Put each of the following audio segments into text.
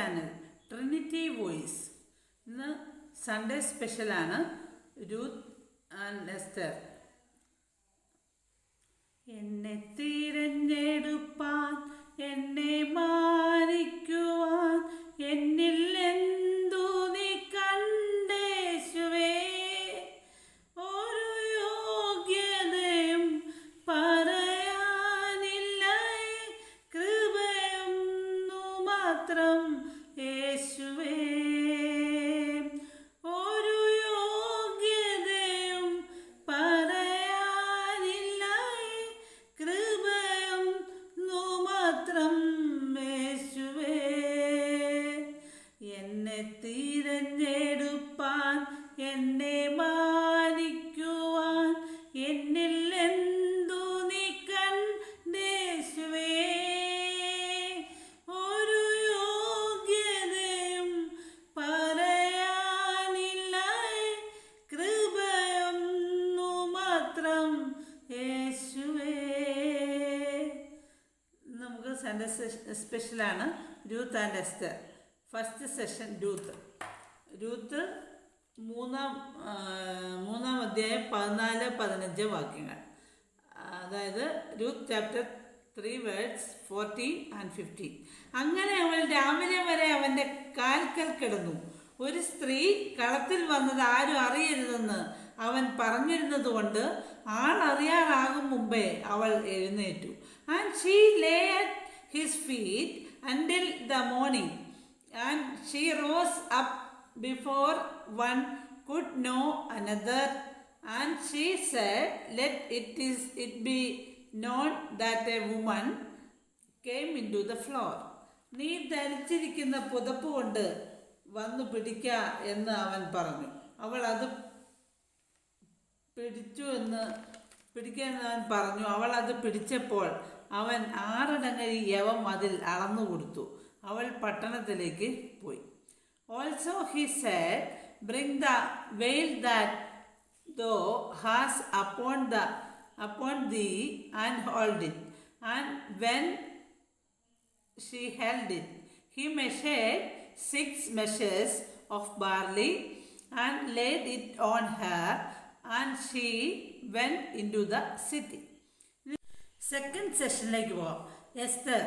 Channel Trinity voice ഇന്ന് Sunday സ്പെഷ്യലാണ് Ruth and Leicester എന്നെ തിരഞ്ഞെടുപ്പാൻ എന്നെ മാ മാത്രം യേശുവേ. യേശുവേ. നമുക്ക് സൺഡേ സ്പെഷ്യലാണ് Ruth and Esther first session Ruth Ruth മൂന്നാം മൂന്നാം അധ്യായം പതിനാല് പതിനഞ്ച് വാക്യങ്ങൾ. അതായത് Ruth chapter three words fourteen and fifteen അങ്ങനെ അവൾ രാവിലെ വരെ അവന്റെ കാൽക്കൽ കിടന്നു. ഒരു സ്ത്രീ കളത്തിൽ വന്നത് ആരും അറിയരുതെന്ന് അവൻ പറഞ്ഞിരുന്നത് കൊണ്ട് ആൾ അറിയാറാകും മുമ്പേ അവൾ എഴുന്നേറ്റു. And she lay at his feet until the morning and she rose up before one could know another and she said let it is it be known that a woman came into the floor നീ ധരിച്ചിരിക്കുന്ന പുതപ്പ് കൊണ്ട് വന്നു പിടിക്ക എന്ന് അവൻ പറഞ്ഞു. അവൾ അത് പിടിച്ചു എന്ന് പിടിക്കാൻ പറഞ്ഞു. അവൾ അത് പിടിച്ചപ്പോൾ അവൻ ആറിടങ്ങഴി യവം അതിൽ അളന്നു കൊടുത്തു. അവൾ പട്ടണത്തിലേക്ക് പോയി. Also he said bring the veil that thou has upon the upon the and hold it and when she held it he He six measures of barley and laid it on on her, she went into the city second സെഷനിലേക്ക് പോവാം. Esther.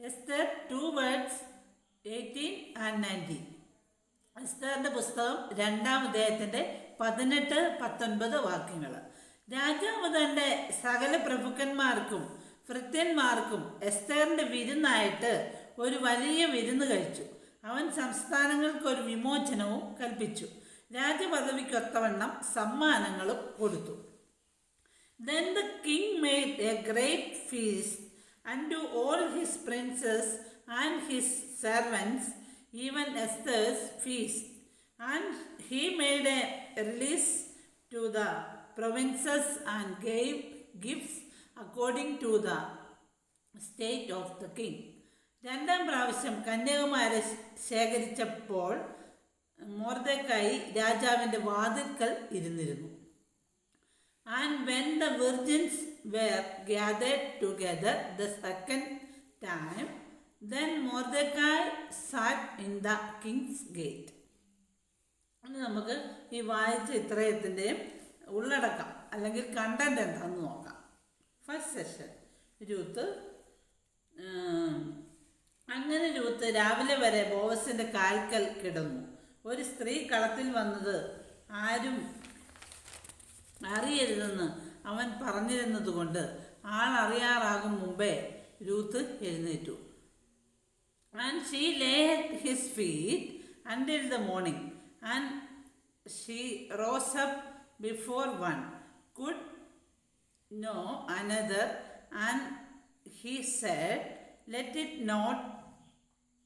Esther two words eighteen and nineteen എസ്തറിന്റെ പുസ്തകം രണ്ടാം അദ്ദേഹത്തിന്റെ പതിനെട്ട് പത്തൊൻപത് വാക്യങ്ങൾ. രാജാവ് തന്റെ സകല പ്രഭുക്കന്മാർക്കും ഭൃത്യന്മാർക്കും എസ്തേറിന്റെ വിരുന്നായിട്ട് ഒരു വലിയ വിരുന്ന് കഴിച്ചു. അവൻ സംസ്ഥാനങ്ങൾക്ക് ഒരു വിമോചനവും കൽപ്പിച്ചു. രാജപദവിക്കൊത്തവണ്ണം സമ്മാനങ്ങളും കൊടുത്തു Then the king made a great feast unto all his princes and his servants, even Esther's feast. And he made a release to the provinces and gave gifts according to the state of the king. രണ്ടാം പ്രാവശ്യം കന്യാകുമാരെ ശേഖരിച്ചപ്പോൾ മോർദക്കായി രാജാവിന്റെ വാതിൽക്കൽ ഇരുന്നിരുന്നു. And when the virgins were gathered together the second time then Mordecai sat in the king's gate ഇനി നമുക്ക് ഈ വായിച്ച ഇത്രയത്തിന്റെയും ഉള്ളടക്കം അല്ലെങ്കിൽ കണ്ടന്റ് എന്താണെന്ന് നോക്കാം. ഫസ്റ്റ് സെഷൻ രൂത്ത് അങ്ങനെ രൂത്ത് രാവിലെ വരെ ബോവസിന്റെ കാൽക്കൽ കിടന്നു. ഒരു സ്ത്രീ കളത്തിൽ വന്നത് ആരും അറിയരുതെന്ന് അവൻ പറഞ്ഞിരുന്നതുകൊണ്ട് ആൾ അറിയാറാകും മുമ്പേ രൂത്ത് എഴുന്നേറ്റു. And she lay his feet until the morning and she rose up before one could know another and he said let it not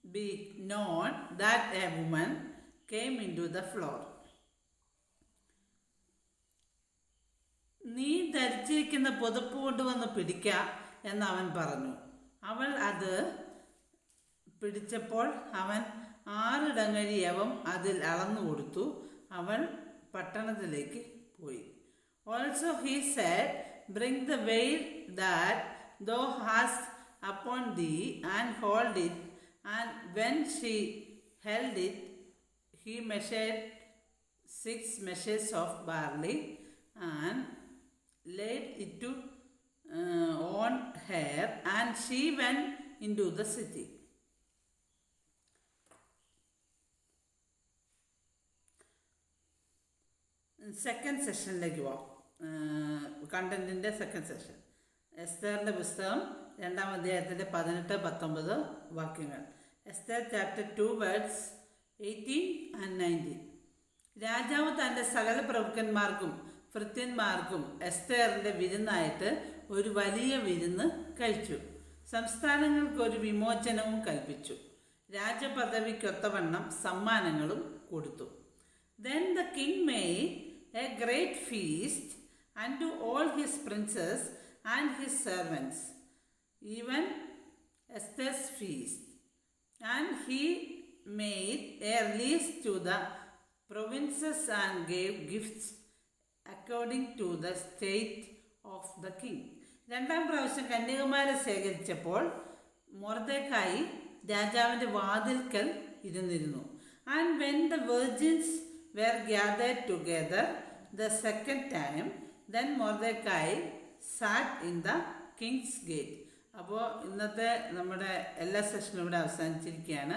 be known that a woman came into the floor നീ ധരിച്ചിരിക്കുന്ന പുതപ്പ് കൊണ്ടുവന്ന് പിടിക്ക എന്ന് അവൻ പറഞ്ഞു. അവൾ അത് പിടിച്ചപ്പോൾ അവൻ ആറിടങ്ങഴി യവം അതിൽ അളന്നു കൊടുത്തു. അവൾ പട്ടണത്തിലേക്ക് പോയി. Also he said bring the veil that thou has upon the and hold it and when she held it he measured six measures of barley and laid it to uh, on her, and she went into the city. Second സെഷനിലേക്ക് പോവാം. കണ്ടന്റിന്റെ second session എസ്തേറിന്റെ പുസ്തകം രണ്ടാം അധ്യായത്തിന്റെ പതിനെട്ട് പത്തൊമ്പത് വാക്യങ്ങൾ. Esther chapter two words eighteen and nineteen രാജാവ് തന്റെ സകല പ്രഭുക്കന്മാർക്കും ഭൃത്യന്മാർക്കും എസ്തേറിന്റെ വിരുന്നായിട്ട് ഒരു വലിയ വിരുന്ന് കഴിച്ചു. സംസ്ഥാനങ്ങൾക്ക് ഒരു വിമോചനവും കൽപ്പിച്ചു. രാജപദവിക്കൊത്തവണ്ണം സമ്മാനങ്ങളും കൊടുത്തു. Then the king king a great feast and to all his princes and his servants even Esther's feast and he made a release to the provinces and gave gifts according to the state of the king. രണ്ടാം പ്രാവശ്യം കന്യകുമാരെ ശേഖരിച്ചപ്പോൾ Mordecai രാജാവിന്റെ വാതിൽക്കൽ ഇരുന്നിരുന്നു. And when the virgins were gathered together the second time then Mordecai sat in the king's gate അപ്പോൾ ഇന്നത്തെ നമ്മുടെ എല്ലാ സെഷനും ഇവിടെ അവസാനിച്ചിരിക്കുകയാണ്.